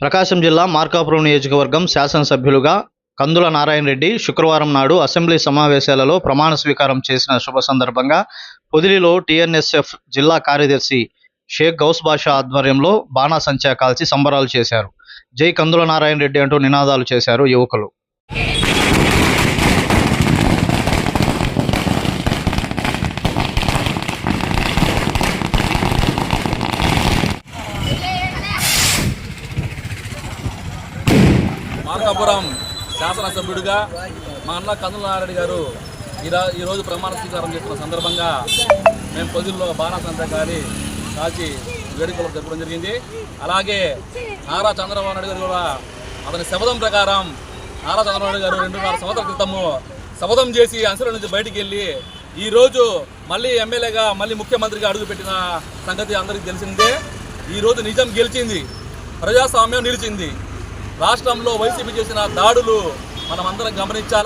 ప్రకాశం జిల్లా మార్కాపురం నియోజకవర్గం శాసనసభ్యులుగా కందుల నారాయణ రెడ్డి శుక్రవారం నాడు అసెంబ్లీ సమావేశాలలో ప్రమాణ స్వీకారం చేసిన శుభ సందర్భంగా పొదిలిలో టీఎన్ఎస్ఎఫ్ జిల్లా కార్యదర్శి షేక్ గౌస్ బాషా ఆధ్వర్యంలో బాణాసంచా కాల్చి సంబరాలు చేశారు. జై కందుల నారాయణ రెడ్డి అంటూ నినాదాలు చేశారు యువకులు. మార్కాపురం శాసనసభ్యుడిగా మా అన్న కందులనారెడ్డి గారు ఈరా ఈరోజు ప్రమాణ స్వీకారం చేసిన సందర్భంగా మేము పొద్దుల్లో బాణాసంత గారి కాల్చి వేడుకలు జరపడం జరిగింది. అలాగే నారా చంద్రబాబు నాయుడు గారు కూడా అతని శపథం ప్రకారం నారా చంద్రబాబు నాయుడు గారు రెండున్నర సంవత్సరాల క్రితము శపథం చేసి అంశల నుంచి బయటికి వెళ్ళి ఈరోజు మళ్ళీ ఎమ్మెల్యేగా మళ్ళీ ముఖ్యమంత్రిగా అడుగుపెట్టిన సంగతి అందరికీ తెలిసిందే. ఈరోజు నిజం గెలిచింది. ప్రజాస్వామ్యం నిలిచింది. రాష్ట్రంలో వైసీపీ చేసిన దాడులు మనమందరం గమనించాలి?